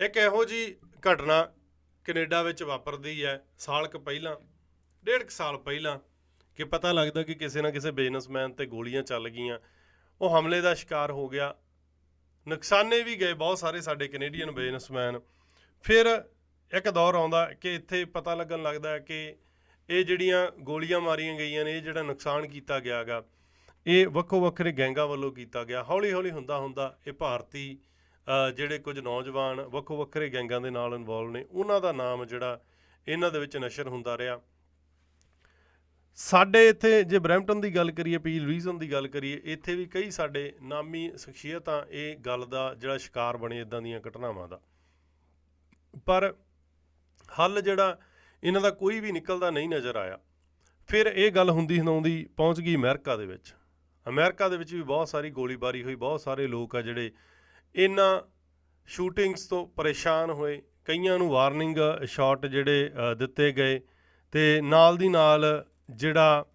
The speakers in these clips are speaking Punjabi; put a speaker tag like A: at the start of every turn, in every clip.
A: ਇੱਕ ਇਹੋ ਜੀ ਘਟਨਾ ਕੈਨੇਡਾ ਵਿੱਚ ਵਾਪਰਦੀ ਹੈ, ਸਾਲ ਕੁ ਪਹਿਲਾਂ, ਡੇਢ ਕੁ ਸਾਲ ਪਹਿਲਾਂ, ਕਿ ਪਤਾ ਲੱਗਦਾ ਕਿ ਕਿਸੇ ਨਾ ਕਿਸੇ ਬਿਜ਼ਨਸਮੈਨ ਤੇ ਗੋਲੀਆਂ ਚੱਲ ਗਈਆਂ। ਉਹ ਹਮਲੇ ਦਾ ਸ਼ਿਕਾਰ ਹੋ ਗਿਆ। ਨੁਕਸਾਨੇ ਵੀ ਗਏ ਬਹੁਤ ਸਾਰੇ ਸਾਡੇ ਕੈਨੇਡੀਅਨ ਬਿਜ਼ਨਸਮੈਨ। ਫਿਰ ਇੱਕ ਦੌਰ ਆਉਂਦਾ ਕਿ ਇੱਥੇ ਪਤਾ ਲੱਗਣ ਲੱਗਦਾ ਕਿ ਇਹ ਜਿਹੜੀਆਂ ਗੋਲੀਆਂ ਮਾਰੀਆਂ ਗਈਆਂ ਨੇ, ਇਹ ਜਿਹੜਾ ਨੁਕਸਾਨ ਕੀਤਾ ਗਿਆਗਾ, ਇਹ ਵੱਖੋ ਵੱਖਰੇ ਗੈਂਗਾਂ ਵੱਲੋਂ ਕੀਤਾ ਗਿਆ। ਹੌਲੀ ਹੌਲੀ ਹੁੰਦਾ ਹੁੰਦਾ ਇਹ ਭਾਰਤੀ ਜਿਹੜੇ ਕੁਝ ਨੌਜਵਾਨ ਵੱਖੋ ਵੱਖਰੇ ਗੈਂਗਾਂ ਦੇ ਨਾਲ ਇਨਵੋਲਵ ਨੇ, ਉਹਨਾਂ ਦਾ ਨਾਮ ਜਿਹੜਾ ਇਹਨਾਂ ਦੇ ਵਿੱਚ ਨਸ਼ਰ ਹੁੰਦਾ ਰਿਹਾ। ਸਾਡੇ ਇੱਥੇ ਜੇ ਬਰੈਂਪਟਨ ਦੀ ਗੱਲ ਕਰੀਏ, ਪੀ ਲੂਈਜ਼ਨ ਦੀ ਗੱਲ ਕਰੀਏ, ਇੱਥੇ ਵੀ ਕਈ ਸਾਡੇ ਨਾਮੀ ਸ਼ਖਸੀਅਤਾਂ ਇਹ ਗੱਲ ਦਾ ਜਿਹੜਾ ਸ਼ਿਕਾਰ ਬਣੇ ਇਦਾਂ ਦੀਆਂ ਘਟਨਾਵਾਂ ਦਾ। ਪਰ ਹੱਲ ਜਿਹੜਾ ਇਹਨਾਂ ਦਾ ਕੋਈ ਵੀ ਨਿਕਲਦਾ ਨਹੀਂ ਨਜ਼ਰ ਆਇਆ। ਫਿਰ ਇਹ ਗੱਲ ਹੁੰਦੀ ਹਨਾਉਂਦੀ ਪਹੁੰਚ ਗਈ ਅਮਰੀਕਾ ਦੇ ਵਿੱਚ। ਅਮਰੀਕਾ ਦੇ ਵਿੱਚ ਵੀ ਬਹੁਤ ਸਾਰੀ ਗੋਲੀਬਾਰੀ ਹੋਈ, ਬਹੁਤ ਸਾਰੇ ਲੋਕ ਆ ਜਿਹੜੇ ਇਹਨਾਂ ਸ਼ੂਟਿੰਗਸ ਤੋਂ ਪਰੇਸ਼ਾਨ ਹੋਏ। ਕਈਆਂ ਨੂੰ ਵਾਰਨਿੰਗ ਸ਼ਾਟ ਜਿਹੜੇ ਦਿੱਤੇ ਗਏ ਤੇ ਨਾਲ ਦੀ ਨਾਲ ਜਿਹੜਾ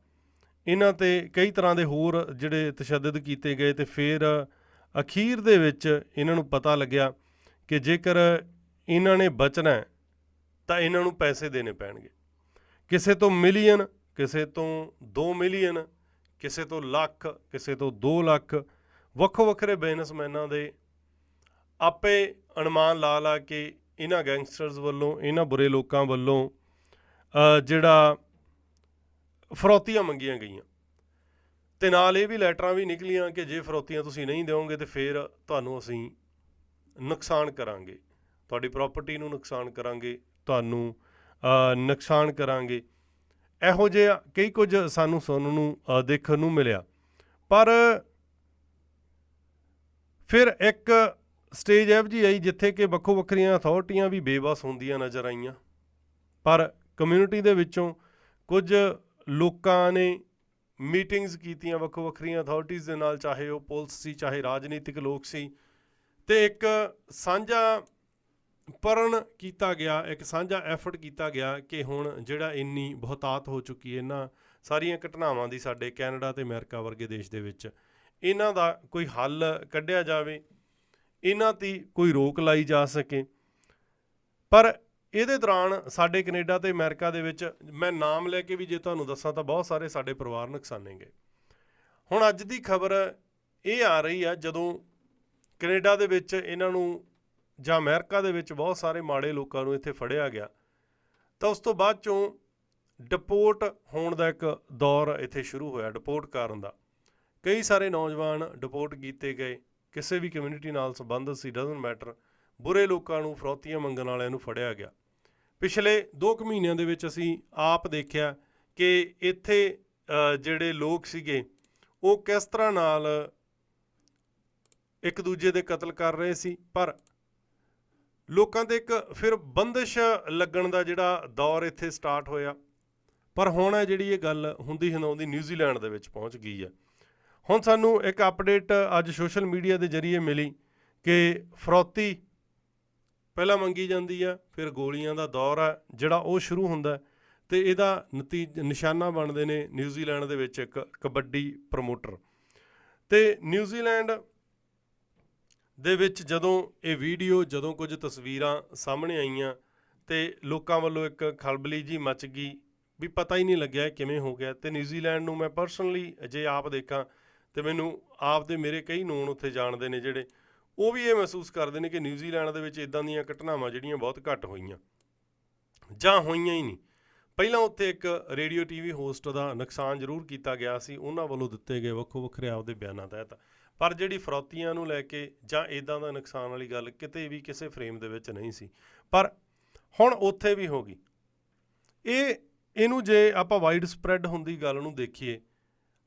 A: ਇਹਨਾਂ ਤੇ ਕਈ ਤਰ੍ਹਾਂ ਦੇ ਹੋਰ ਜਿਹੜੇ ਤਸ਼ੱਦਦ ਕੀਤੇ ਗਏ ਤੇ ਫਿਰ ਅਖੀਰ ਦੇ ਵਿੱਚ ਇਹਨਾਂ ਨੂੰ ਪਤਾ ਲੱਗਿਆ ਕਿ ਜੇਕਰ ਇਹਨਾਂ ਨੇ ਬਚਣਾ ਤਾਂ ਇਹਨਾਂ ਨੂੰ ਪੈਸੇ ਦੇਣੇ ਪੈਣਗੇ। ਕਿਸੇ ਤੋਂ ਮਿਲੀਅਨ ਕਿਸੇ ਤੋਂ 2 ਮਿਲੀਅਨ ਕਿਸੇ ਤੋਂ ਲੱਖ, ਕਿਸੇ ਤੋਂ 2 ਲੱਖ ਵੱਖੋ ਵੱਖਰੇ ਬਿਜ਼ਨਸਮੈਨਾਂ ਦੇ ਆਪੇ ਅਨੁਮਾਨ ਲਾ ਲਾ ਕੇ ਇਹਨਾਂ ਗੈਂਗਸਟਰਸ ਵੱਲੋਂ, ਇਹਨਾਂ ਬੁਰੇ ਲੋਕਾਂ ਵੱਲੋਂ ਜਿਹੜਾ ਫਰੋਤੀਆਂ ਮੰਗੀਆਂ ਗਈਆਂ। ਤੇ ਨਾਲ ਇਹ ਵੀ ਲੈਟਰਾਂ ਵੀ ਨਿਕਲੀਆਂ ਕਿ ਜੇ ਫਰੋਤੀਆਂ ਤੁਸੀਂ ਨਹੀਂ ਦਿਓਗੇ ਤੇ ਫਿਰ ਤੁਹਾਨੂੰ ਅਸੀਂ ਨੁਕਸਾਨ ਕਰਾਂਗੇ। ਤੁਹਾਡੀ ਪ੍ਰਾਪਰਟੀ ਨੂੰ ਨੁਕਸਾਨ ਕਰਾਂਗੇ, ਤੁਹਾਨੂੰ ਨੁਕਸਾਨ ਕਰਾਂਗੇ। ਇਹੋ ਜਿਹਾ ਕਈ ਕੁਝ ਸਾਨੂੰ ਸੁਣਨ ਨੂੰ ਦੇਖਣ ਨੂੰ ਮਿਲਿਆ। ਪਰ ਫਿਰ ਇੱਕ ਸਟੇਜ ਇਹੋ ਜਿਹੀ ਆਈ ਜਿੱਥੇ ਕਿ ਵੱਖੋ ਵੱਖਰੀਆਂ ਅਥਾਰਟੀਆਂ ਵੀ ਬੇਵਸ ਹੁੰਦੀਆਂ ਨਜ਼ਰ ਆਈਆਂ। ਪਰ ਕਮਿਊਨਿਟੀ ਦੇ ਵਿੱਚੋਂ ਕੁਝ ਲੋਕਾਂ ਨੇ ਮੀਟਿੰਗਸ ਕੀਤੀਆਂ ਵੱਖੋ ਵੱਖਰੀਆਂ ਅਥਾਰਟੀਆਂ ਦੇ ਨਾਲ, ਚਾਹੇ ਉਹ ਪੁਲਿਸ ਸੀ, ਚਾਹੇ ਰਾਜਨੀਤਿਕ ਲੋਕ ਸੀ। ਤੇ ਇੱਕ ਸਾਂਝਾ ਪਰਨ ਕੀਤਾ ਗਿਆ, ਇੱਕ ਸਾਂਝਾ ਐਫਰਟ ਕੀਤਾ ਗਿਆ ਕਿ ਹੁਣ ਜਿਹੜਾ ਇੰਨੀ ਬਹੁਤਾਤ ਹੋ ਚੁੱਕੀ ਹੈ, ਇਹਨਾਂ ਸਾਰੀਆਂ ਘਟਨਾਵਾਂ ਦੀ ਸਾਡੇ ਕੈਨੇਡਾ ਤੇ ਅਮਰੀਕਾ ਵਰਗੇ ਦੇਸ਼ ਦੇ ਵਿੱਚ, ਇਹਨਾਂ ਦਾ ਕੋਈ ਹੱਲ ਕੱਢਿਆ ਜਾਵੇ। ਇਹਨਾਂ 'ਤੇ ਕੋਈ ਰੋਕ ਲਾਈ ਜਾ ਸਕੇ। ਪਰ ਇਹਦੇ ਦੌਰਾਨ ਸਾਡੇ ਕੈਨੇਡਾ ਤੇ ਅਮਰੀਕਾ ਦੇ ਵਿੱਚ ਮੈਂ ਨਾਮ ਲੈ ਕੇ ਵੀ ਜੇ ਤੁਹਾਨੂੰ ਦੱਸਾਂ ਤਾਂ ਬਹੁਤ ਸਾਰੇ ਸਾਡੇ ਪਰਿਵਾਰ ਨੁਕਸਾਨੇ ਗਏ। ਹੁਣ ਅੱਜ ਦੀ ਖਬਰ ਇਹ ਆ ਰਹੀ ਆ ਜਦੋਂ ਕੈਨੇਡਾ ਦੇ ਵਿੱਚ ਇਹਨਾਂ ਨੂੰ ਜਾਂ ਅਮਰੀਕਾ ਦੇ ਵਿੱਚ ਬਹੁਤ ਸਾਰੇ ਮਾੜੇ ਲੋਕਾਂ ਨੂੰ ਇੱਥੇ ਫੜਿਆ ਗਿਆ, ਤਾਂ ਉਸ ਤੋਂ ਬਾਅਦ ਚੋਂ ਡਿਪੋਰਟ ਹੋਣ ਦਾ ਇੱਕ ਦੌਰ ਇੱਥੇ ਸ਼ੁਰੂ ਹੋਇਆ ਡਿਪੋਰਟ ਕਰਨ ਦਾ। ਕਈ ਸਾਰੇ ਨੌਜਵਾਨ ਡਿਪੋਰਟ ਕੀਤੇ ਗਏ। ਕਿਸੇ ਵੀ ਕਮਿਊਨਿਟੀ ਨਾਲ ਸੰਬੰਧਿਤ ਸੀ ਡਸਨਟ ਮੈਟਰ ਬੁਰੇ ਲੋਕਾਂ ਨੂੰ, ਫਰੋਤੀਆਂ ਮੰਗਣ ਵਾਲਿਆਂ ਨੂੰ ਫੜਿਆ ਗਿਆ। ਪਿਛਲੇ 2 ਕੁ ਮਹੀਨਿਆਂ ਦੇ ਵਿੱਚ ਅਸੀਂ ਆਪ ਦੇਖਿਆ ਕਿ ਇੱਥੇ ਜਿਹੜੇ ਲੋਕ ਸੀਗੇ, ਉਹ ਕਿਸ ਤਰ੍ਹਾਂ ਨਾਲ ਇੱਕ ਦੂਜੇ ਦੇ ਕਤਲ ਕਰ ਰਹੇ ਸੀ, ਪਰ ਲੋਕਾਂ ਤੇ ਇੱਕ ਫਿਰ ਬੰਦਿਸ਼ ਲੱਗਣ ਦਾ ਜਿਹੜਾ ਦੌਰ ਇੱਥੇ ਸਟਾਰਟ ਹੋਇਆ। ਪਰ ਹੁਣ ਹੈ ਜਿਹੜੀ ਇਹ ਗੱਲ ਹੁੰਦੀ ਹਨਾਉਂਦੀ ਨਿਊਜ਼ੀਲੈਂਡ ਦੇ ਵਿੱਚ ਪਹੁੰਚ ਗਈ ਹੈ। ਹੁਣ ਸਾਨੂੰ ਇੱਕ ਅਪਡੇਟ ਅੱਜ ਸੋਸ਼ਲ ਮੀਡੀਆ ਦੇ ਜ਼ਰੀਏ ਮਿਲੀ ਕਿ ਫਰੋਤੀ ਪਹਿਲਾਂ ਮੰਗੀ ਜਾਂਦੀ ਆ, ਫਿਰ ਗੋਲੀਆਂ ਦਾ ਦੌਰ ਆ, ਜਿਹੜਾ ਉਹ ਸ਼ੁਰੂ ਹੁੰਦਾ ਹੈ ਤੇ ਇਹਦਾ ਨਤੀਜਾ, ਨਿਸ਼ਾਨਾ ਬਣਦੇ ਨੇ ਨਿਊਜ਼ੀਲੈਂਡ ਦੇ ਵਿੱਚ ਇੱਕ ਕਬੱਡੀ ਪ੍ਰਮੋਟਰ ਤੇ ਨਿਊਜ਼ੀਲੈਂਡ ਦੇ ਵਿੱਚ ਜਦੋਂ ਇਹ ਵੀਡੀਓ ਜਦੋਂ ਕੁਝ ਤਸਵੀਰਾਂ ਸਾਹਮਣੇ ਆਈਆਂ ਤੇ ਲੋਕਾਂ ਵੱਲੋਂ ਇੱਕ ਖਲਬਲੀ ਜੀ ਮਚ ਗਈ ਵੀ ਪਤਾ ਹੀ ਨਹੀਂ ਲੱਗਿਆ ਕਿਵੇਂ ਹੋ ਗਿਆ ਤੇ ਨਿਊਜ਼ੀਲੈਂਡ ਨੂੰ ਮੈਂ ਪਰਸਨਲੀ ਜੇ ਆਪ ਦੇਖਾਂ ਤੇ ਮੈਨੂੰ ਆਪ ਦੇ ਮੇਰੇ ਕਈ ਨੂਨ ਉੱਥੇ ਜਾਣਦੇ ਨੇ ਜਿਹੜੇ, ਉਹ ਵੀ ਇਹ ਮਹਿਸੂਸ ਕਰਦੇ ਨੇ ਕਿ ਨਿਊਜ਼ੀਲੈਂਡ ਦੇ ਵਿੱਚ ਇਦਾਂ ਦੀਆਂ ਘਟਨਾਵਾਂ ਜਿਹੜੀਆਂ ਬਹੁਤ ਘੱਟ ਹੋਈਆਂ, ਜਾਂ ਹੋਈਆਂ ਹੀ ਨਹੀਂ। ਪਹਿਲਾਂ ਉੱਥੇ ਇੱਕ ਰੇਡੀਓ ਟੀਵੀ ਹੋਸਟ ਦਾ ਨੁਕਸਾਨ ਜ਼ਰੂਰ ਕੀਤਾ ਗਿਆ ਸੀ, ਉਹਨਾਂ ਵੱਲੋਂ ਦਿੱਤੇ ਗਏ ਵੱਖੋ ਵੱਖਰੇ ਆਪਦੇ ਬਿਆਨਾਂ ਤਹਿਤ। ਪਰ ਜਿਹੜੀ ਫਰੌਤੀਆਂ ਨੂੰ ਲੈ ਕੇ ਜਾਂ ਇਦਾਂ ਦਾ ਨੁਕਸਾਨ ਵਾਲੀ ਗੱਲ ਕਿਤੇ ਵੀ ਕਿਸੇ ਫਰੇਮ ਦੇ ਵਿੱਚ ਨਹੀਂ ਸੀ। ਪਰ ਹੁਣ ਉੱਥੇ ਵੀ ਹੋ ਗਈ। ਇਹ, ਇਹਨੂੰ ਜੇ ਆਪਾਂ ਵਾਈਡ ਸਪਰੈਡ ਹੁੰਦੀ ਗੱਲ ਨੂੰ ਦੇਖੀਏ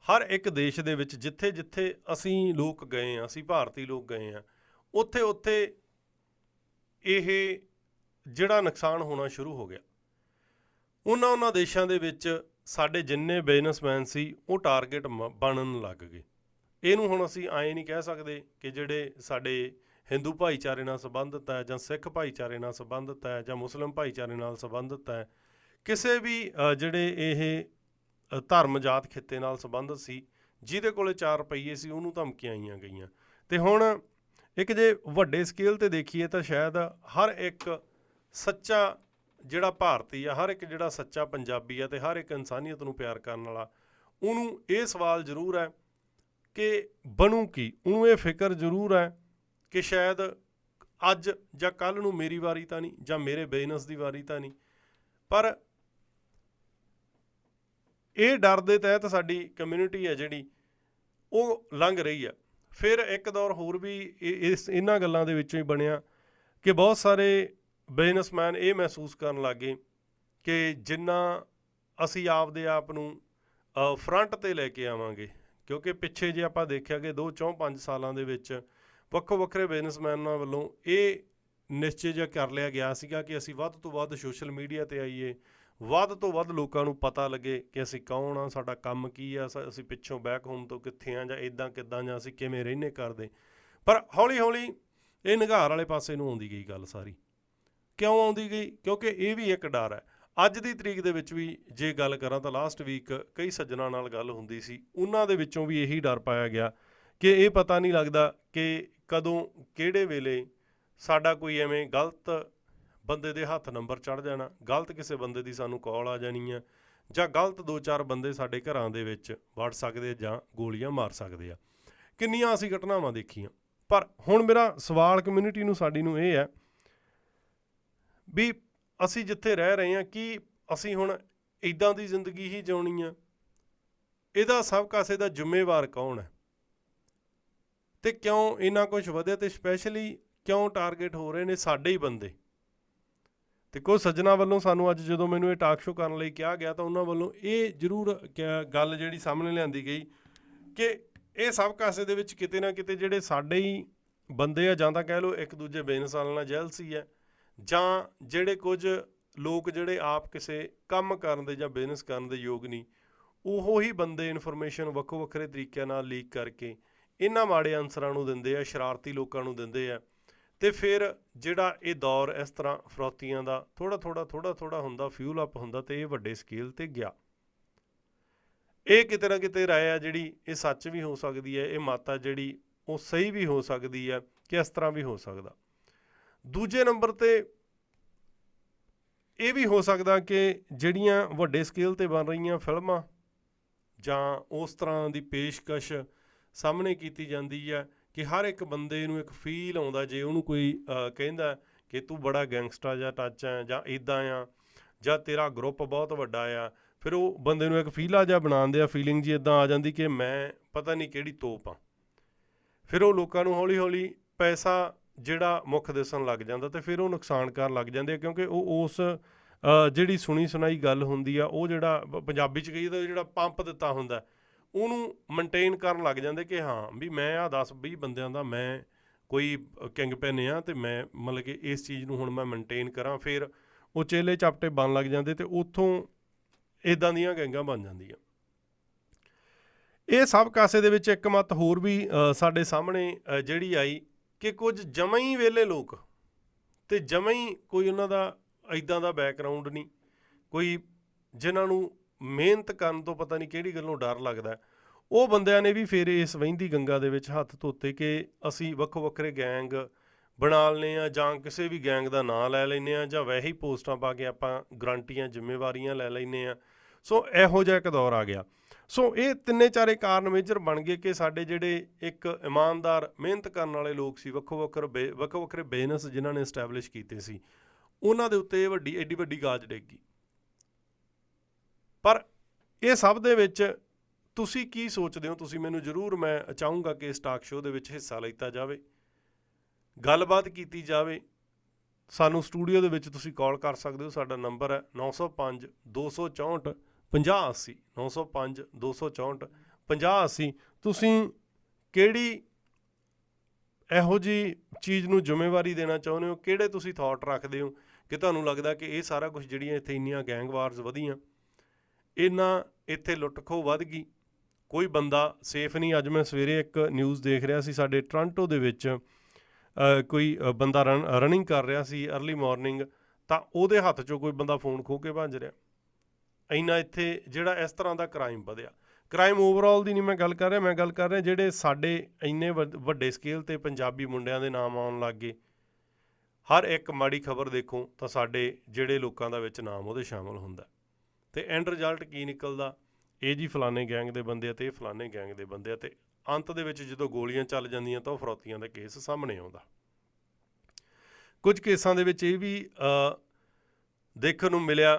A: ਹਰ ਇੱਕ ਦੇਸ਼ ਦੇ ਵਿੱਚ ਜਿੱਥੇ ਜਿੱਥੇ ਅਸੀਂ ਲੋਕ ਗਏ ਆ ਅਸੀਂ ਭਾਰਤੀ ਲੋਕ ਗਏ ਆ ਉੱਥੇ ਉੱਥੇ ਇਹ ਜਿਹੜਾ ਨੁਕਸਾਨ ਹੋਣਾ ਸ਼ੁਰੂ ਹੋ ਗਿਆ। ਉਹਨਾਂ ਉਹਨਾਂ ਦੇਸ਼ਾਂ ਦੇ ਵਿੱਚ ਸਾਡੇ ਜਿੰਨੇ ਬਿਜ਼ਨਸਮੈਨ ਸੀ, ਉਹ ਟਾਰਗੇਟ ਬਣਨ ਲੱਗ ਗਏ। ਇਹਨੂੰ ਹੁਣ ਅਸੀਂ ਐਂ ਨਹੀਂ ਕਹਿ ਸਕਦੇ ਕਿ ਜਿਹੜੇ ਸਾਡੇ ਹਿੰਦੂ ਭਾਈਚਾਰੇ ਨਾਲ ਸੰਬੰਧਿਤ ਹੈ ਜਾਂ ਸਿੱਖ ਭਾਈਚਾਰੇ ਨਾਲ ਸੰਬੰਧਿਤ ਹੈ ਜਾਂ ਮੁਸਲਮ ਭਾਈਚਾਰੇ ਨਾਲ ਸੰਬੰਧਿਤ ਹੈ, ਕਿਸੇ ਵੀ ਜਿਹੜੇ ਇਹ ਧਰਮ ਜਾਤ ਖਿੱਤੇ ਨਾਲ ਸੰਬੰਧਿਤ ਸੀ, ਜਿਹਦੇ ਕੋਲੇ 4 ਰੁਪਈਏ ਸੀ, ਉਹਨੂੰ ਧਮਕੀਆਂ ਆਈਆਂ ਗਈਆਂ। ਤੇ ਹੁਣ ਇੱਕ ਜੇ ਵੱਡੇ ਸਕੇਲ ਤੇ ਦੇਖੀਏ ਤਾਂ ਸ਼ਾਇਦ ਹਰ ਇੱਕ ਸੱਚਾ ਜਿਹੜਾ ਭਾਰਤੀ ਆ, ਹਰ ਇੱਕ ਜਿਹੜਾ ਸੱਚਾ ਪੰਜਾਬੀ ਆ ਤੇ ਹਰ ਇੱਕ ਇਨਸਾਨੀਅਤ ਨੂੰ ਪਿਆਰ ਕਰਨ ਵਾਲਾ, ਉਹਨੂੰ ਇਹ ਸਵਾਲ ਜ਼ਰੂਰ ਹੈ ਕਿ ਬਣੂ ਕੀ? ਉਹਨੂੰ ਇਹ ਫਿਕਰ ਜ਼ਰੂਰ ਹੈ ਕਿ ਸ਼ਾਇਦ ਅੱਜ ਜਾਂ ਕੱਲ ਨੂੰ ਮੇਰੀ ਵਾਰੀ ਤਾਂ ਨਹੀਂ, ਜਾਂ ਮੇਰੇ ਬਿਜ਼ਨਸ ਦੀ ਵਾਰੀ ਤਾਂ ਨਹੀਂ। ਪਰ ਇਹ ਡਰ ਦੇ ਤਹਿਤ ਸਾਡੀ ਕਮਿਊਨਿਟੀ ਹੈ ਜਿਹੜੀ, ਉਹ ਲੰਘ ਰਹੀ ਹੈ। ਫਿਰ ਇੱਕ ਦੌਰ ਹੋਰ ਵੀ ਇਹ- ਇਸ, ਇਹਨਾਂ ਗੱਲਾਂ ਦੇ ਵਿੱਚੋਂ ਹੀ ਬਣਿਆ ਕਿ ਬਹੁਤ ਸਾਰੇ ਬਿਜ਼ਨਸਮੈਨ ਇਹ ਮਹਿਸੂਸ ਕਰਨ ਲੱਗੇ ਕਿ ਜਿੰਨਾ ਅਸੀਂ ਆਪਦੇ ਆਪ ਨੂੰ ਫਰੰਟ ਤੇ ਲੈ ਕੇ ਆਵਾਂਗੇ, ਕਿਉਂਕਿ ਪਿੱਛੇ ਜੇ ਆਪਾਂ ਦੇਖਿਆ ਕਿ 2 4 5 ਸਾਲਾਂ ਦੇ ਵਿੱਚ ਵੱਖੋ ਵੱਖਰੇ ਬਿਜ਼ਨਸਮੈਨਾਂ ਵੱਲੋਂ ਇਹ ਨਿਸ਼ਚੈ ਜਿਹਾ ਕਰ ਲਿਆ ਗਿਆ ਸੀਗਾ ਕਿ ਅਸੀਂ ਵੱਧ ਤੋਂ ਵੱਧ ਸੋਸ਼ਲ ਮੀਡੀਆ ਤੇ ਆਈਏ ਵੱਧ ਤੋਂ ਵੱਧ ਲੋਕਾਂ ਨੂੰ ਪਤਾ ਲੱਗੇ ਕਿ ਅਸੀਂ ਕੌਣ ਆ, ਸਾਡਾ ਕੰਮ ਕੀ ਆ, ਸ- ਅਸੀਂ ਪਿੱਛੋਂ ਬੈਕ ਹੋਮ ਤੋਂ ਕਿੱਥੇ ਆ ਜਾਂ ਇਦਾਂ ਕਿੱਦਾਂ ਜਾਂ ਅਸੀਂ ਕਿਵੇਂ ਰਹਿੰਦੇ ਕਰਦੇ। ਪਰ ਹੌਲੀ ਹੌਲੀ ਇਹ ਨਿਗਾਰ ਵਾਲੇ ਪਾਸੇ ਨੂੰ ਆਉਂਦੀ ਗਈ ਗੱਲ ਸਾਰੀ। ਕਿਉਂ ਆਉਂਦੀ ਗਈ? ਕਿਉਂਕਿ ਇਹ ਵੀ ਇੱਕ ਡਰ ਹੈ। ਅੱਜ ਦੀ ਤਰੀਕ ਦੇ ਵਿੱਚ ਵੀ ਜੇ ਗੱਲ ਕਰਾਂ ਤਾਂ ਲਾਸਟ ਵੀਕ ਕਈ ਸੱਜਣਾ ਨਾਲ ਗੱਲ ਹੁੰਦੀ ਸੀ। ਉਹਨਾਂ ਦੇ ਵਿੱਚੋਂ ਵੀ ਇਹੀ ਡਰ ਪਾਇਆ ਗਿਆ ਕਿ ਇਹ ਪਤਾ ਨਹੀਂ ਲੱਗਦਾ ਕਿ ਕਦੋਂ, ਕਿਹੜੇ ਵੇਲੇ ਸਾਡਾ ਕੋਈ ਐਵੇਂ ਗਲਤ ਬੰਦੇ ਦੇ ਹੱਥ ਨੰਬਰ ਚੜ ਜਾਣਾ, ਗਲਤ ਕਿਸੇ ਬੰਦੇ ਦੀ ਸਾਨੂੰ ਕਾਲ ਆ ਜਾਣੀ ਆ, ਜਾਂ ਗਲਤ ਦੋ ਚਾਰ ਬੰਦੇ ਸਾਡੇ ਘਰਾਂ ਦੇ ਵਿੱਚ ਵੜ ਸਕਦੇ ਜਾਂ ਗੋਲੀਆਂ ਮਾਰ ਸਕਦੇ ਆ। ਕਿੰਨੀਆਂ ਅਸੀਂ ਘਟਨਾਵਾਂ ਦੇਖੀਆਂ। ਪਰ ਹੁਣ ਮੇਰਾ ਸਵਾਲ ਕਮਿਊਨਿਟੀ ਨੂੰ, ਸਾਡੀ ਨੂੰ ਇਹ ਹੈ ਵੀ ਅਸੀਂ ਜਿੱਥੇ ਰਹਿ ਰਹੇ ਹਾਂ, ਕੀ ਅਸੀਂ ਹੁਣ ਇਦਾਂ ਦੀ ਜ਼ਿੰਦਗੀ ਹੀ ਜਿਉਣੀ ਆ? ਇਹਦਾ ਸਭ ਕਾਸੇ ਦਾ ਜ਼ਿੰਮੇਵਾਰ ਕੌਣ ਹੈ? ਤੇ ਕਿਉਂ ਇੰਨਾ ਕੁਝ ਵਧਿਆ ਤੇ ਸਪੈਸ਼ਲੀ ਕਿਉਂ ਟਾਰਗੇਟ ਹੋ ਰਹੇ ਨੇ ਸਾਡੇ ਹੀ ਬੰਦੇ? ਤੇ ਕੋਈ ਸੱਜਣਾ ਵੱਲੋਂ ਸਾਨੂੰ ਅੱਜ ਜਦੋਂ ਮੈਨੂੰ ਇਹ ਟਾਕ ਸ਼ੋਅ ਕਰਨ ਲਈ ਕਿਹਾ ਗਿਆ ਤਾਂ ਉਹਨਾਂ ਵੱਲੋਂ ਇਹ ਜ਼ਰੂਰ ਕਿਹਾ- ਗੱਲ ਜਿਹੜੀ ਸਾਹਮਣੇ ਲਿਆਂਦੀ ਗਈ ਕਿ ਇਹ ਸਭ ਕਾਸੇ ਦੇ ਵਿੱਚ ਕਿਤੇ ਨਾ ਕਿਤੇ ਜਿਹੜੇ ਸਾਡੇ ਹੀ ਬੰਦੇ ਆ ਜਾਂ ਤਾਂ ਕਹਿ ਲਓ ਇੱਕ ਦੂਜੇ ਬਿਜ਼ਨਸ ਵਾਲਿਆਂ ਨਾਲ ਜੈਲਸੀ ਹੈ ਜਾਂ ਜਿਹੜੇ ਕੁਝ ਲੋਕ ਜਿਹੜੇ ਆਪ ਕਿਸੇ ਕੰਮ ਕਰਨ ਦੇ ਜਾਂ ਬਿਜ਼ਨਸ ਕਰਨ ਦੇ ਯੋਗ ਨਹੀਂ, ਉਹੋ ਹੀ ਬੰਦੇ ਇਨਫੋਰਮੇਸ਼ਨ ਵੱਖੋ ਵੱਖਰੇ ਤਰੀਕਿਆਂ ਨਾਲ ਲੀਕ ਕਰਕੇ ਇਹਨਾਂ ਮਾੜੇ ਅਨਸਰਾਂ ਨੂੰ ਦਿੰਦੇ ਆ, ਸ਼ਰਾਰਤੀ ਲੋਕਾਂ ਨੂੰ ਦਿੰਦੇ ਆ। ਤੇ ਫਿਰ ਜਿਹੜਾ ਇਹ ਦੌਰ ਇਸ ਤਰ੍ਹਾਂ ਫਰੋਤੀਆਂ ਦਾ ਥੋੜਾ ਥੋੜਾ ਥੋੜਾ ਥੋੜਾ ਹੁੰਦਾ ਫਿਊਲ ਅਪ ਹੁੰਦਾ ਤੇ ਇਹ ਵੱਡੇ ਸਕੇਲ ਤੇ ਗਿਆ। ਇਹ ਕਿਤੇ ਨਾ ਕਿਤੇ ਰਾਏ ਆ ਜਿਹੜੀ ਇਹ ਸੱਚ ਵੀ ਹੋ ਸਕਦੀ ਹੈ, ਇਹ ਮਾਤਾ ਜਿਹੜੀ ਉਹ ਸਹੀ ਵੀ ਹੋ ਸਕਦੀ ਹੈ ਕਿ ਇਸ ਤਰ੍ਹਾਂ ਵੀ ਹੋ ਸਕਦਾ। ਦੂਜੇ ਨੰਬਰ ਤੇ ਇਹ ਵੀ ਹੋ ਸਕਦਾ ਕਿ ਜਿਹੜੀਆਂ ਵੱਡੇ ਸਕੇਲ ਤੇ ਬਣ ਰਹੀਆਂ ਫਿਲਮਾਂ ਜਾਂ ਉਸ ਤਰ੍ਹਾਂ ਦੀ ਪੇਸ਼ਕਸ਼ ਸਾਹਮਣੇ ਕੀਤੀ ਜਾਂਦੀ ਹੈ ਕਿ ਹਰ ਇੱਕ ਬੰਦੇ ਨੂੰ ਇੱਕ ਫੀਲ ਆਉਂਦਾ ਜੇ ਉਹਨੂੰ ਕੋਈ ਕਹਿੰਦਾ ਕਿ ਤੂੰ ਬੜਾ ਗੈਂਗਸਟਰ ਜਾਂ ਟੱਚ ਹੈ ਜਾਂ ਇਦਾਂ ਆ ਜਾਂ ਤੇਰਾ ਗਰੁੱਪ ਬਹੁਤ ਵੱਡਾ ਆ, ਫਿਰ ਉਹ ਬੰਦੇ ਨੂੰ ਇੱਕ ਫੀਲਾ ਜਿਹਾ ਬਣਾਉਂਦੇ ਆ ਫੀਲਿੰਗ ਜੀ ਇਦਾਂ ਆ ਜਾਂਦੀ ਕਿ ਮੈਂ ਪਤਾ ਨਹੀਂ ਕਿਹੜੀ ਤੋਪ ਆ। ਫਿਰ ਉਹ ਲੋਕਾਂ ਨੂੰ ਹੌਲੀ ਹੌਲੀ ਪੈਸਾ ਜਿਹੜਾ ਮੁੱਖ ਦਿਸਣ ਲੱਗ ਜਾਂਦਾ ਤੇ ਫਿਰ ਉਹ ਨੁਕਸਾਨ ਕਰਨ ਲੱਗ ਜਾਂਦੇ ਆ ਕਿਉਂਕਿ ਉਹ ਉਸ ਜਿਹੜੀ ਸੁਣੀ ਸੁਣਾਈ ਗੱਲ ਹੁੰਦੀ ਆ, ਉਹ ਜਿਹੜਾ ਪੰਜਾਬੀ ਚ ਕਹੀਦਾ ਤਾਂ ਜਿਹੜਾ ਪੰਪ ਦਿੱਤਾ ਹੁੰਦਾ। ਉਹਨੂੰ ਮੇਨਟੇਨ ਕਰਨ ਲੱਗ ਜਾਂਦੇ ਕਿ ਹਾਂ ਵੀ ਮੈਂ ਆ 10 20 ਬੰਦਿਆਂ ਦਾ ਮੈਂ ਕੋਈ ਕਿੰਗ ਪੈਨ ਆ ਤੇ ਮੈਂ ਮਤਲਬ ਕਿ ਇਸ ਚੀਜ਼ ਨੂੰ ਹੁਣ ਮੈਂ ਮੇਨਟੇਨ ਕਰਾਂ, ਫਿਰ ਉਹ ਚੇਲੇ ਚਾਪਟੇ ਬਣ ਲੱਗ ਜਾਂਦੇ ਤੇ ਉੱਥੋਂ ਇਦਾਂ ਦੀਆਂ ਗੈਂਗਾਂ ਬਣ ਜਾਂਦੀਆਂ। ਇਹ ਸਭ ਕਾਸੇ ਦੇ ਵਿੱਚ ਇੱਕ ਮਤ ਹੋਰ ਵੀ ਸਾਡੇ ਸਾਹਮਣੇ ਜਿਹੜੀ ਆਈ ਕਿ ਕੁਝ ਜਮਾਂ ਹੀ ਵੇਲੇ ਲੋਕ ਤੇ ਜਮਾਂ ਹੀ ਕੋਈ ਉਹਨਾਂ ਦਾ ਐਦਾਂ ਦਾ ਬੈਕਗ੍ਰਾਉਂਡ ਨਹੀਂ, ਕੋਈ ਜਿਨ੍ਹਾਂ ਨੂੰ ਮਿਹਨਤ ਕਰਨ ਤੋਂ ਪਤਾ ਨਹੀਂ ਕਿਹੜੀ ਗੱਲੋਂ ਡਰ ਲੱਗਦਾ। ਉਹ ਬੰਦਿਆਂ ਨੇ ਵੀ ਫਿਰ ਇਸ ਵਹਿੰਦੀ ਗੰਗਾ ਦੇ ਵਿੱਚ ਹੱਥ ਧੋਤੇ ਕਿ ਅਸੀਂ ਵੱਖੋ ਵੱਖਰੇ ਗੈਂਗ ਬਣਾ ਲੈਨੇ ਆ ਜਾਂ ਕਿਸੇ ਵੀ ਗੈਂਗ ਦਾ ਨਾਂ ਲੈ ਲੈਨੇ ਆ ਜਾਂ ਵੈਸੇ ਹੀ ਪੋਸਟਾਂ ਪਾ ਕੇ ਆਪਾਂ ਗਰੰਟੀਆਂ, ਜ਼ਿੰਮੇਵਾਰੀਆਂ ਲੈ ਲੈਨੇ ਆ ਸੋ ਇਹੋ ਜਿਹਾ ਇੱਕ ਦੌਰ ਆ ਗਿਆ। ਸੋ ਇਹ ਤਿੰਨੇ ਚਾਰੇ ਕਾਰਨ ਮੇਜਰ ਬਣ ਗਏ ਕਿ ਸਾਡੇ ਜਿਹੜੇ ਇੱਕ ਇਮਾਨਦਾਰ, ਮਿਹਨਤ ਕਰਨ ਵਾਲੇ ਲੋਕ ਸੀ, ਵੱਖੋ ਵੱਖਰ ਬੇ- ਵੱਖੋ ਵੱਖਰੇ ਬਿਜ਼ਨਸ ਜਿਨ੍ਹਾਂ ਨੇ ਸਟੈਬਲਿਸ਼ ਕੀਤੇ ਸੀ, ਉਹਨਾਂ ਦੇ ਉੱਤੇ ਵੱਡੀ, ਐਡੀ ਵੱਡੀ ਗਾਜ ਡੇਗੀ ਪਰ ਇਹ ਸਭ ਦੇ ਵਿੱਚ ਤੁਸੀਂ ਕੀ ਸੋਚਦੇ ਹੋ? ਤੁਸੀਂ ਮੈਨੂੰ ਜਰੂਰ, ਮੈਂ ਚਾਹੂੰਗਾ ਕਿ ਇਸ ਟਾਕ ਸ਼ੋਅ ਦੇ ਵਿੱਚ ਹਿੱਸਾ ਲਿੱਤਾ ਜਾਵੇ। ਗੱਲਬਾਤ ਕੀਤੀ ਜਾਵੇ। ਸਾਨੂੰ ਸਟੂਡੀਓ ਦੇ ਵਿੱਚ ਤੁਸੀਂ ਕਾਲ ਕਰ ਸਕਦੇ ਹੋ। ਸਾਡਾ ਨੰਬਰ ਹੈ 905 264 5080 905 264 5080 ਤੁਸੀਂ ਕਿਹੜੀ ਇਹੋ ਜੀ ਚੀਜ਼ ਨੂੰ ਜ਼ਿੰਮੇਵਾਰੀ ਦੇਣਾ ਚਾਹੁੰਦੇ ਹੋ? ਕਿਹੜੇ ਤੁਸੀਂ ਥਾਟ ਰੱਖਦੇ ਹੋ ਕਿ ਤੁਹਾਨੂੰ ਲੱਗਦਾ ਕਿ ਇਹ ਸਾਰਾ ਕੁਝ ਜਿਹੜੀਆਂ ਇੱਥੇ ਇੰਨੀਆਂ ਗੈਂਗ ਵਾਰਸ ਵਧੀਆਂ, ਇਹਨਾਂ ਇੱਥੇ ਲੁੱਟ ਖੋਹ ਵੱਧ ਗਈ? ਕੋਈ ਬੰਦਾ ਸੇਫ ਨਹੀਂ। ਅੱਜ ਮੈਂ ਸਵੇਰੇ ਇੱਕ ਨਿਊਜ਼ ਦੇਖ ਰਿਹਾ ਸੀ ਸਾਡੇ ਟੋਰਾਂਟੋ ਦੇ ਵਿੱਚ ਕੋਈ ਅ, ਬੰਦਾ ਰਨਿੰਗ ਕਰ ਰਿਹਾ ਸੀ अर्ਲੀ ਮਾਰਨਿੰਗ ਤਾਂ ਉਹਦੇ ਹੱਥ 'ਚੋਂ ਕੋਈ ਬੰਦਾ ਫੋਨ ਖੋ ਕੇ ਭੱਜ ਰਿਹਾ। ਇੰਨਾ ਇੱਥੇ ਜਿਹੜਾ ਇਸ ਤਰ੍ਹਾਂ ਦਾ ਕ੍ਰਾਈਮ ਵਧਿਆ। ਕ੍ਰਾਈਮ ਓਵਰਆਲ ਦੀ ਨਹੀਂ ਮੈਂ ਗੱਲ ਕਰ ਰਿਹਾ ਮੈਂ ਗੱਲ ਕਰ ਰਿਹਾ ਜਿਹੜੇ ਸਾਡੇ ਇੰਨੇ ਵੱਡ- ਵੱਡੇ ਸਕੇਲ ਤੇ ਪੰਜਾਬੀ ਮੁੰਡਿਆਂ ਦੇ ਨਾਮ ਆਉਣ ਲੱਗ ਗਏ। ਹਰ ਇੱਕ ਮਾੜੀ ਖਬਰ ਦੇਖੋ ਤਾਂ ਸਾਡੇ ਜਿਹੜੇ ਲੋਕਾਂ ਦਾ ਵਿੱਚ ਨਾਮ ਉਹਦੇ ਸ਼ਾਮਲ ਹੁੰਦਾ। ਤੇ ਐਂਡ ਰਿਜ਼ਲਟ ਕੀ ਨਿਕਲਦਾ? ਇਹ ਜੀ ਫਲਾਣੇ ਗੈਂਗ ਦੇ ਬੰਦੇ ਆ ਤੇ ਇਹ ਫਲਾਣੇ ਗੈਂਗ ਦੇ ਬੰਦੇ ਆ ਤੇ ਅੰਤ ਦੇ ਵਿੱਚ ਜਦੋਂ ਗੋਲੀਆਂ ਚੱਲ ਜਾਂਦੀਆਂ ਤਾਂ ਉਹ ਫਰੌਤੀਆਂ ਦਾ ਕੇਸ ਸਾਹਮਣੇ ਆਉਂਦਾ। ਕੁਝ ਕੇਸਾਂ ਦੇ ਵਿੱਚ ਇਹ ਵੀ ਦੇਖਣ ਨੂੰ ਮਿਲਿਆ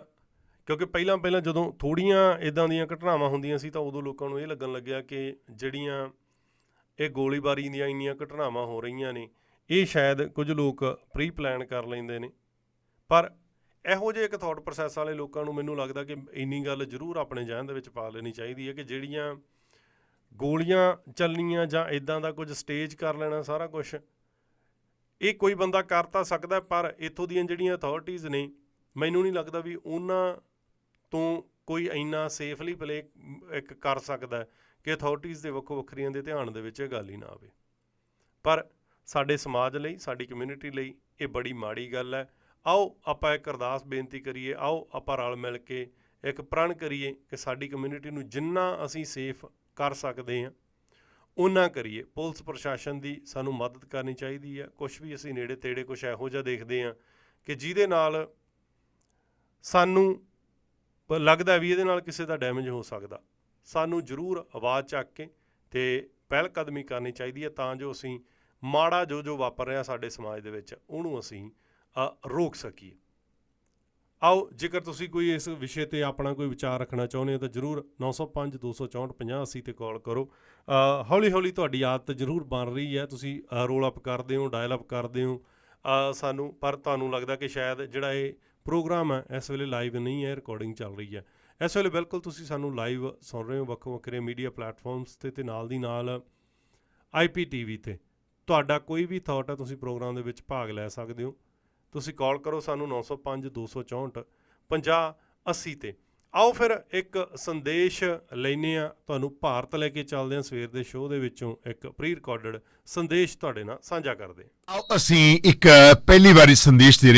A: ਕਿਉਂਕਿ ਪਹਿਲਾਂ ਪਹਿਲਾਂ ਜਦੋਂ ਥੋੜੀਆਂ ਇਦਾਂ ਦੀਆਂ ਘਟਨਾਵਾਂ ਹੁੰਦੀਆਂ ਸੀ ਤਾਂ ਉਦੋਂ ਲੋਕਾਂ ਨੂੰ ਇਹ ਲੱਗਣ ਲੱਗਿਆ ਕਿ ਜਿਹੜੀਆਂ ਇਹ ਗੋਲੀਬਾਰੀ ਦੀਆਂ ਇੰਨੀਆਂ ਘਟਨਾਵਾਂ ਹੋ ਰਹੀਆਂ ਨੇ, ਇਹ ਸ਼ਾਇਦ ਕੁਝ ਲੋਕ ਪ੍ਰੀ ਪਲਾਨ ਕਰ ਲੈਂਦੇ ਨੇ। ਪਰ ਇਹੋ ਜਿਹੇ ਇੱਕ ਥਾਟ ਪ੍ਰੋਸੈਸ ਵਾਲੇ ਲੋਕਾਂ ਨੂੰ ਮੈਨੂੰ ਲੱਗਦਾ ਕਿ ਇੰਨੀ ਗੱਲ ਜ਼ਰੂਰ ਆਪਣੇ ਜ਼ਿਹਨ ਦੇ ਵਿੱਚ ਪਾ ਲੈਣੀ ਚਾਹੀਦੀ ਹੈ ਕਿ ਜਿਹੜੀਆਂ ਗੋਲੀਆਂ ਚੱਲਣੀਆਂ ਜਾਂ ਇਦਾਂ ਦਾ ਕੁਝ ਸਟੇਜ ਕਰ ਲੈਣਾ ਸਾਰਾ ਕੁਝ ਇਹ ਕੋਈ ਬੰਦਾ ਕਰ ਤਾਂ ਸਕਦਾ, ਪਰ ਇੱਥੋਂ ਦੀਆਂ ਜਿਹੜੀਆਂ ਅਥਾਰਟੀਆਂ ਨੇ, ਮੈਨੂੰ ਨਹੀਂ ਲੱਗਦਾ ਵੀ ਉਹਨਾਂ ਤੋਂ ਕੋਈ ਇੰਨਾ ਸੇਫਲੀ ਪਲੇ ਇੱਕ ਕਰ ਸਕਦਾ ਕਿ ਅਥਾਰਟੀਆਂ ਦੇ ਵੱਖੋ ਵੱਖਰੀਆਂ ਦੇ ਧਿਆਨ ਦੇ ਵਿੱਚ ਇਹ ਗੱਲ ਹੀ ਨਾ ਆਵੇ। ਪਰ ਸਾਡੇ ਸਮਾਜ ਲਈ, ਸਾਡੀ ਕਮਿਊਨਿਟੀ ਲਈ ਇਹ ਬੜੀ ਮਾੜੀ ਗੱਲ ਹੈ। ਆਓ ਆਪਾਂ ਇੱਕ ਅਰਦਾਸ ਬੇਨਤੀ ਕਰੀਏ, ਆਓ ਆਪਾਂ ਰਲ ਮਿਲ ਕੇ ਇੱਕ ਪ੍ਰਣ ਕਰੀਏ ਕਿ ਸਾਡੀ ਕਮਿਊਨਿਟੀ ਨੂੰ ਜਿੰਨਾ ਅਸੀਂ ਸੇਫ ਕਰ ਸਕਦੇ ਹਾਂ ਉਹਨਾਂ ਕਰੀਏ। ਪੁਲਿਸ ਪ੍ਰਸ਼ਾਸਨ ਦੀ ਸਾਨੂੰ ਮਦਦ ਕਰਨੀ ਚਾਹੀਦੀ ਹੈ ਕੁਝ ਵੀ ਅਸੀਂ ਨੇੜੇ ਤੇੜੇ ਕੁਝ ਇਹੋ ਜਿਹਾ ਦੇਖਦੇ ਹਾਂ ਕਿ ਜਿਹਦੇ ਨਾਲ ਸਾਨੂੰ ਲੱਗਦਾ ਵੀ ਇਹਦੇ ਨਾਲ ਕਿਸੇ ਦਾ ਡੈਮੇਜ ਹੋ ਸਕਦਾ। ਸਾਨੂੰ ਜ਼ਰੂਰ ਆਵਾਜ਼ ਚੱਕ ਕੇ ਤੇ ਪਹਿਲ ਕਦਮੀ ਕਰਨੀ ਚਾਹੀਦੀ ਹੈ ਤਾਂ ਜੋ ਅਸੀਂ ਮਾੜਾ ਜੋ ਜੋ ਵਾਪਰ ਰਿਹਾ ਸਾਡੇ ਸਮਾਜ ਦੇ ਵਿੱਚ, ਉਹਨੂੰ ਅਸੀਂ ਰੋਕ ਸਕੀਏ ਆਓ, ਜੇਕਰ ਤੁਸੀਂ ਕੋਈ ਇਸ ਵਿਸ਼ੇ ਤੇ ਆਪਣਾ ਕੋਈ ਵਿਚਾਰ ਰੱਖਣਾ ਚਾਹੁੰਦੇ ਹੋ ਤਾਂ ਜਰੂਰ 905 264 5080 ਤੇ ਕਾਲ ਕਰੋ। ਹੌਲੀ ਹੌਲੀ ਤੁਹਾਡੀ ਆਦਤ ਜਰੂਰ ਬਣ ਰਹੀ ਹੈ। ਤੁਸੀਂ ਰੋਲ ਅਪ ਕਰਦੇ ਹੋ, ਡਾਇਲ ਅਪ ਕਰਦੇ ਹੋ। ਸਾਨੂੰ, ਪਰ ਤੁਹਾਨੂੰ ਲੱਗਦਾ ਕਿ ਸ਼ਾਇਦ ਜਿਹੜਾ ਇਹ ਪ੍ਰੋਗਰਾਮ ਹੈ, ਇਸ ਵੇਲੇ ਲਾਈਵ ਨਹੀਂ ਹੈ, ਰਿਕਾਰਡਿੰਗ ਚੱਲ ਰਹੀ ਹੈ। ਇਸ ਵੇਲੇ ਬਿਲਕੁਲ ਤੁਸੀਂ ਸਾਨੂੰ ਲਾਈਵ ਸੁਣ ਰਹੇ ਹੋ ਵੱਖੋ ਵੱਖਰੇ ਮੀਡੀਆ ਪਲੇਟਫਾਰਮਸ ਤੇ ਤੇ ਨਾਲ ਦੀ ਨਾਲ ਆਈਪੀਟੀਵੀ ਤੇ। ਤੁਹਾਡਾ ਕੋਈ ਵੀ ਥਾਟ ਹੈ, ਤੁਸੀਂ ਪ੍ਰੋਗਰਾਮ ਦੇ ਵਿੱਚ ਭਾਗ ਲੈ ਸਕਦੇ ਹੋ। ਤੁਸੀਂ ਕਾਲ ਕਰੋ ਸਾਨੂੰ 905 264 50 80 ਤੇ। ਆਓ ਫਿਰ ਇੱਕ ਸੰਦੇਸ਼ ਲੈਨੇ ਆ ਤੁਹਾਨੂੰ ਭਾਰਤ ਲੈ ਕੇ ਚੱਲਦੇ ਆ ਸਵੇਰ ਦੇ ਸ਼ੋਅ ਦੇ ਵਿੱਚੋਂ ਇੱਕ ਪ੍ਰੀ ਰਿਕਾਰਡਡ ਸੰਦੇਸ਼ ਤੁਹਾਡੇ ਨਾਲ ਸਾਂਝਾ ਕਰਦੇ
B: ਆਓ ਅਸੀਂ ਇੱਕ ਪਹਿਲੀ ਵਾਰੀ ਸੰਦੇਸ਼ ਦੇ